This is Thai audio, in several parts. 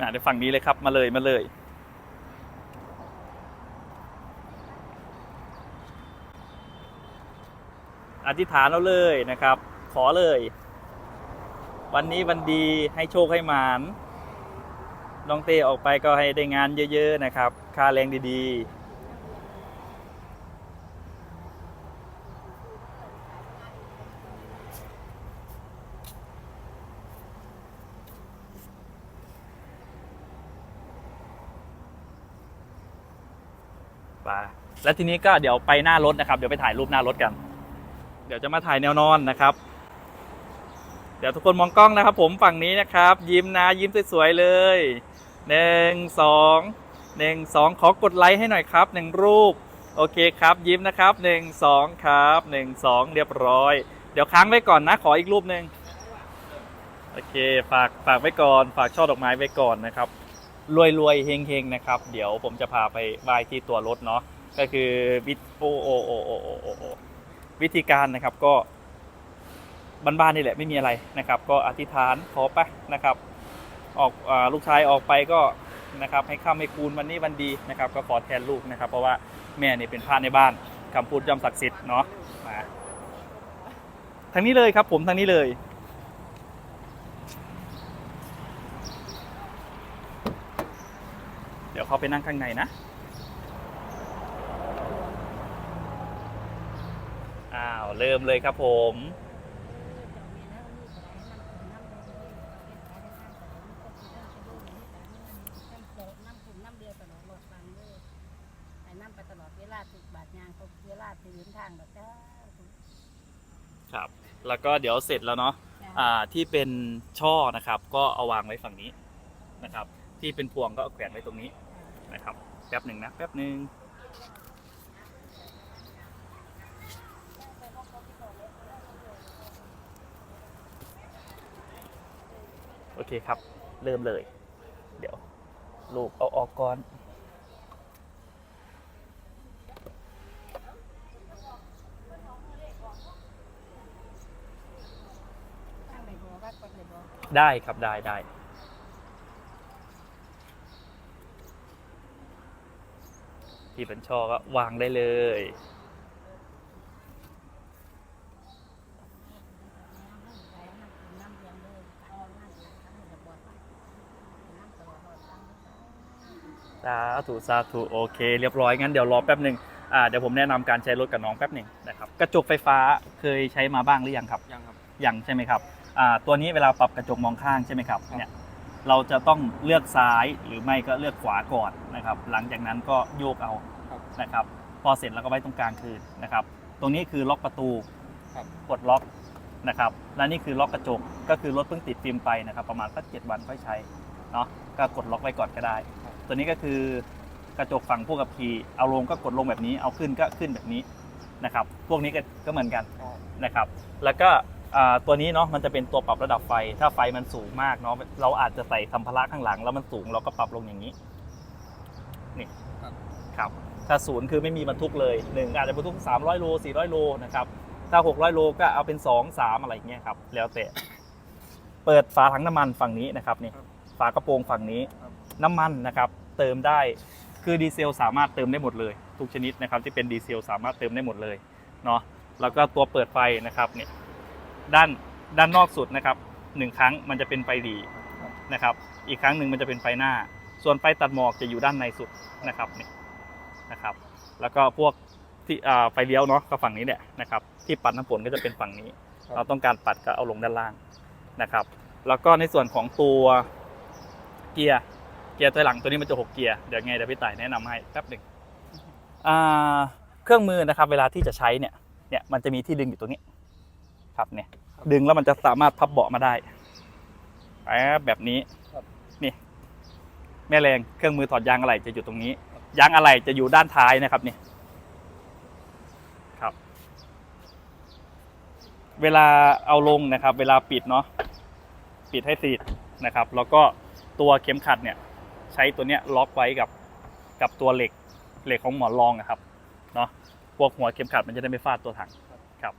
นะเดี๋ยวฝั่งนี้เลยครับมาเลยมาเลย อธิษฐานเราเลยนะครับ ขอเลย วันนี้วันดีให้โชคให้หมานน้องเต้ออกไปก็ให้ได้งานเยอะ ๆ นะครับ ค่าแรงดี ๆ ไปแล้วทีนี้ก็เดี๋ยวไปหน้ารถนะครับ เดี๋ยวไปถ่ายรูปหน้ารถกัน เดี๋ยวจะมาถ่ายแนวนอนนะครับ เดี๋ยวทุกคนมองกล้องนะครับ ผมฝั่งนี้นะครับ ยิ้มนะยิ้มสวยๆเลยหนึ่งสองหนึ่งสองขอกดไลค์ให้หน่อยครับหนึ่งรูป โอเคครับ ยิ้มนะครับหนึ่งสองครับหนึ่งสองเรียบร้อย เดี๋ยวค้างไว้ก่อนนะ ขออีกรูปหนึ่งโอเค ฝากฝากไว้ก่อน ฝากช่อดอกไม้ไว้ก่อนนะครับ รวยรวยเฮงเฮงนะครับ เดี๋ยวผมจะพาไปไหว้ที่ตัวรถเนาะก็คือวิโอโอโอโอโอโอวิธีการนะครับก็บ้านๆนี่แหละไม่มีอะไรนะครับ ก็อธิษฐานขอไปนะครับ ออกอลูกชายออกไปก็นะครับ ให้ข้ามให้คูณวันนี้วันดีนะครับ ก็ขอแทนลูกนะครับ เพราะว่าแม่เนี่ยเป็นพระในบ้านคำพูดย่อมศักดิ์สิทธิ์เนาะมาทางนี้เลยครับผมทางนี้เลย เดี๋ยวเขาไปนั่งข้างในนะอ้าวเริ่มเลยครับผมน้ำกลุ่มน้ำเดียวตลอดรถฟังเลยไอ้น้ำไปตลอดเวลาถึกบาดยางเขาเวลาตื่นทางแบบจ้าครับ แล้วก็เดี๋ยวเสร็จแล้วเนาะอ่าที่เป็นช่อนะครับ ก็เอาวางไว้ฝั่งนี้นะครับ ที่เป็นพวงก็เอาแขวนไว้ตรงนี้ นะครับ แป๊บหนึ่งนะ แป๊บหนึ่งโอเคครับ เริ่มเลย เดี๋ยว ลูกเอาออกก่อนได้ครับได้ได้ ที่เป็นช่อก็วางได้เลยน้ำเดียวเลยน้ำน้ำน้ำเดียวบ่อยน้ำตลอดรถฟังสาธุสาธุโอเค เรียบร้อยงั้นเดี๋ยวรอแป๊บหนึ่งอ่าเดี๋ยวผมแนะนำการใช้รถกับน้องแป๊บหนึ่งนะครับกระจกไฟฟ้าเคยใช้มาบ้างหรือยังครับยังครับ ยังใช่ไหมครับอ่าตัวนี้เวลาปรับกระจกมองข้างใช่ไหมครับครับเนี่ย เราจะต้องเลือกซ้ายหรือไม่ก็เลือกขวาก่อนนะครับ หลังจากนั้นก็โยกเอาครับนะครับ พอเสร็จแล้วก็ไว้ตรงกลางคืนนะครับ ตรงนี้คือล็อกประตูครับ กดล็อกนะครับ และนี่คือล็อกกระจกก็คือรถเพิ่งติดฟิล์มไปนะครับ ประมาณสักเจ็ดวันค่อยใช้เนาะก็กดล็อกไว้ก่อนก็ได้ตัวนี้ก็คือกระจกฝั่งผู้ขับขี่เอาลงก็กดลงแบบนี้ เอาขึ้นก็ขึ้นแบบนี้นะครับ พวกนี้ก็ก็เหมือนกันใช่นะครับ แล้วก็อ่า ตัวนี้เนาะมันจะเป็นตัวปรับระดับไฟ ถ้าไฟมันสูงมากเนาะเราอาจจะใส่สัมภาระข้างหลัง แล้วมันสูงเราก็ปรับลงอย่างนี้นี่ครับครับถ้าศูนย์คือไม่มีบรรทุกเลยหนึ่งอาจจะบรรทุก 300 โล 400 โลนะครับถ้า 600 โลก็เอาเป็น 2 3 อะไรอย่างเงี้ยครับแล้วแต่เปิดฝาถังน้ำมันฝั่งนี้นะครับนี่ครับฝากระโปรงฝั่งนี้ครับน้ำมันนะครับ เติมได้คือดีเซลสามารถเติมได้หมดเลย ทุกชนิดนะครับที่เป็นดีเซลสามารถเติมได้หมดเลยเนาะแล้วก็ตัวเปิดไฟนะครับเนี่ย ด้านด้านนอกสุดนะครับหนึ่งครั้งมันจะเป็นไฟหลีนะครับ อีกครั้งหนึ่งมันจะเป็นไฟหน้า ส่วนไฟตัดหมอกจะอยู่ด้านในสุดนะครับนี่นะครับ แล้วก็พวกที่อ่าไฟเลี้ยวเนาะก็ฝั่งนี้เนี่ยนะครับที่ปัดน้ำฝนก็จะเป็นฝั่งนี้ครับเราต้องการปัดก็เอาลงด้านล่างนะครับ แล้วก็ในส่วนของตัวเกียร์เกียร์ตัวหลังตัวนี้มันจะหกเกียร์เดี๋ยวไงเดี๋ยวพี่ต่ายแนะนำให้แป๊บหนึ่งอ่าเครื่องมือนะครับ เวลาที่จะใช้เนี่ยเนี่ยมันจะมีที่ดึงอยู่ตรงนี้ ครับเนี่ย ดึงแล้วมันจะสามารถพับเบาะมาได้แป๊บแบบนี้ครับนี่ แม่แรงเครื่องมือถอดยางอะไหล่จะอยู่ตรงนี้ ยางอะไหล่จะอยู่ด้านท้ายนะครับนี่ครับ เวลาเอาลงนะครับ เวลาปิดเนาะปิดให้ติดนะครับ แล้วก็ตัวเข็มขัดเนี่ย ใช้ตัวเนี้ยล็อกไว้กับกับตัวเหล็กเหล็กของหมอนรองนะครับเนาะพวกหัวเข็มขัดมันจะได้ไม่ฟาดตัวถังครับ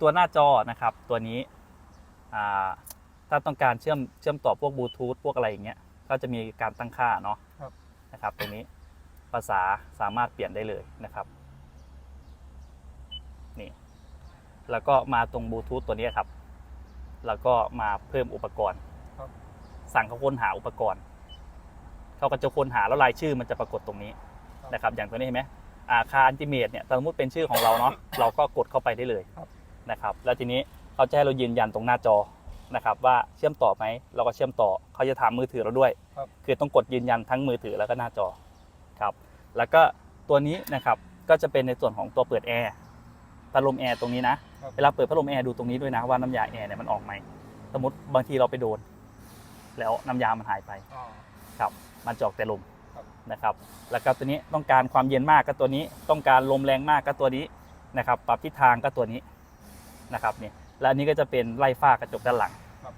ตัวหน้าจอนะครับ ตัวนี้อ่าถ้าต้องการเชื่อมเชื่อมต่อพวกบลูทูธพวกอะไรอย่างเงี้ยก็จะมีการตั้งค่าเนาะครับนะครับ ตรงนี้ภาษาสามารถเปลี่ยนได้เลยนะครับนี่แล้วก็มาตรงบลูทูธตัวนี้ครับ แล้วก็มาเพิ่มอุปกรณ์ครับสั่งเขาค้นหาอุปกรณ์เขาก็จะค้นหาแล้วรายชื่อมันจะปรากฏตรงนี้นะครับ อย่างตัวนี้เห็นไหมอาคารจิเมตเนี่ยสมมติเป็นชื่อของเราเนาะเราก็กดเข้าไปได้เลยครับ นะครับ แล้วทีนี้เขาจะให้เรายืนยันตรงหน้าจอนะครับว่าเชื่อมต่อไหมเราก็เชื่อมต่อเขาจะถามมือถือเราด้วยครับ คือต้องกดยืนยันทั้งมือถือแล้วก็หน้าจอครับแล้วก็ตัวนี้นะครับก็จะเป็นในส่วนของตัวเปิดแอร์พัดลมแอร์ตรงนี้นะ ครับ เวลาเปิดพัดลมแอร์ดูตรงนี้ด้วยนะว่าน้ำยาแอร์เนี่ยมันออกไหมสมมติบางทีเราไปโดน แล้วน้ำยามันหายไป อ๋อครับมันจะออกแต่ลมครับนะครับ แล้วก็ตัวนี้ต้องการความเย็นมากก็ตัวนี้ ต้องการลมแรงมากก็ตัวนี้นะครับ ปรับทิศทางก็ตัวนี้ นะครับนี่และอันนี้ก็จะเป็นไล่ฝ้ากระจกด้านหลังครับ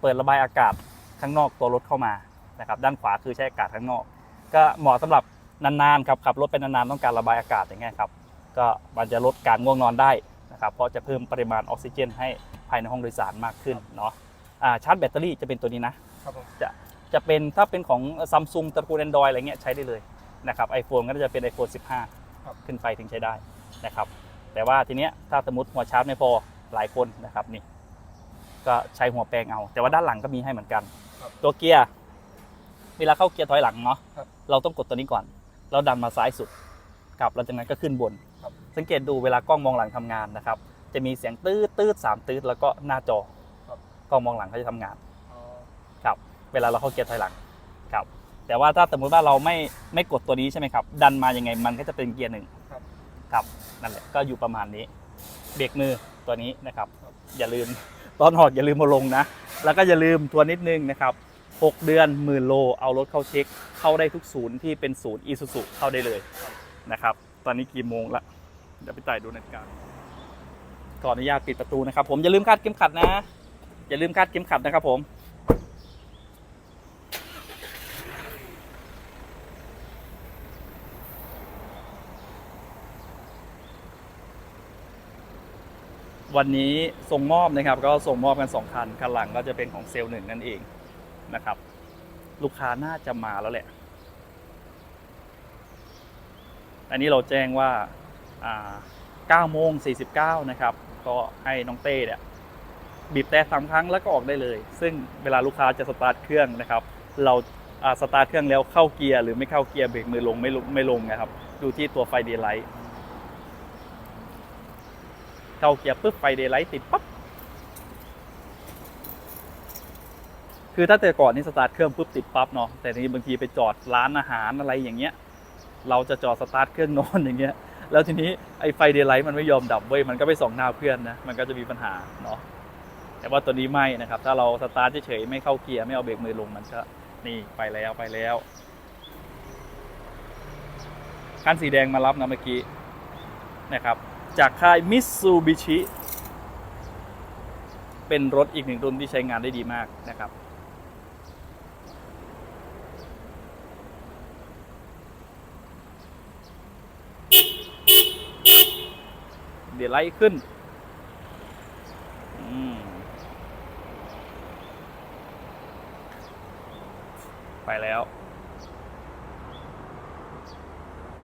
เปิดระบายอากาศข้างนอกตัวรถเข้ามานะครับด้านขวาคือใช้อากาศข้างนอก ก็เหมาะสำหรับนานๆครับขับรถไปนานๆต้องการระบายอากาศอย่างเงี้ยครับก็มันจะลดการง่วงนอนได้นะครับเพราะจะเพิ่มปริมาณออกซิเจน ให้ภายในห้องโดยสารมากขึ้นเนาะอ่าชาร์จแบตเตอรี่จะเป็นตัวนี้นะครับผมจะเป็นถ้าเป็นของซัมซุงตระกูล Android อะไรเงี้ยใช้ได้เลยนะครับ iPhone ก็จะเป็น iPhone 15 ขึ้นไปถึงใช้ได้นะครับ แต่ว่าทีเนี้ยถ้าสมมติหัวชาร์จไม่พอหลายคนนะครับนี่ ก็ใช้หัวแปลงเอา แต่ว่าด้านหลังก็มีให้เหมือนกัน ครับตัวเกียร์เวลาเข้าเกียร์ถอยหลังเนาะครับ เราต้องกดตัวนี้ก่อน เราดันมาซ้ายสุดกับแล้วจากนั้นก็ขึ้นบนครับสังเกตดูเวลากล้องมองหลังทำงานนะครับ จะมีเสียงตืดตืดสามตืดแล้วก็หน้าจอครับกล้องมองหลังเขาจะทำงาน อ๋อครับเวลาเราเข้าเกียร์ถอยหลังครับ แต่ว่าถ้าสมมุติว่าเราไม่ไม่กดตัวนี้ใช่ไหมครับ ดันมายังไงมันก็จะเป็นเกียร์หนึ่ง ครับนั่นแหละก็อยู่ประมาณนี้ เบรกมือตัวนี้นะครับ อย่าลืมตอนหอกอย่าลืมมาลงนะ แล้วก็อย่าลืมตัวนิดนึงนะครับ 6 เดือนหมื่นโลเอารถเข้าเช็ค เข้าได้ทุกศูนย์ที่เป็นศูนย์อีซูซุเข้าได้เลยนะครับ ตอนนี้กี่โมงละเดี๋ยวไปต่ายดูนาฬิกาขออนุญาตปิดประตูนะครับ ผมอย่าลืมคาดเข็มขัดนะ อย่าลืมคาดเข็มขัดนะครับผม วันนี้ส่งมอบนะครับ ก็ส่งมอบกันสองคัน คันหลังก็จะเป็นของเซลล์หนึ่งนั่นเองนะครับ ลูกค้าน่าจะมาแล้วแหละ อันนี้เราแจ้งว่า9โมง49 นะครับ ก็ให้น้องเต้เนี่ยบีบแต่สามครั้งแล้วก็ออกได้เลย ซึ่งเวลาลูกค้าจะสตาร์ทเครื่องนะครับ เราสตาร์ทเครื่องแล้วเข้าเกียร์หรือไม่เข้าเกียร์เบรกมือลงไม่ลงไม่ลงนะครับ ดูที่ตัวไฟเดย์ไลท์ เข้าเกียร์ปุ๊บไฟเดย์ไลท์ติดปั๊บคือถ้าแต่ก่อนนี่สตาร์ทเครื่องปุ๊บติดปั๊บเนาะแต่ทีนี้บางทีไปจอดร้านอาหารอะไรอย่างเงี้ย เราจะจอดสตาร์ทเครื่องนอนอย่างเงี้ย แล้วทีนี้ไอ้ไฟเดย์ไลท์มันไม่ยอมดับเว้ยมันก็ไปส่องหน้าเพื่อนนะมันก็จะมีปัญหาเนาะแต่ว่าตัวนี้ไม่นะครับ ถ้าเราสตาร์ทเฉยๆไม่เข้าเกียร์ไม่เอาเบรกมือลงมันก็นี่ไปแล้วไปแล้วคันสีแดงมารับนะเมื่อกี้นะครับ จากค่ายมิตซูบิชิเป็นรถอีกหนึ่งรุ่นที่ใช้งานได้ดีมากนะครับ เดี๋ยวไล่ขึ้น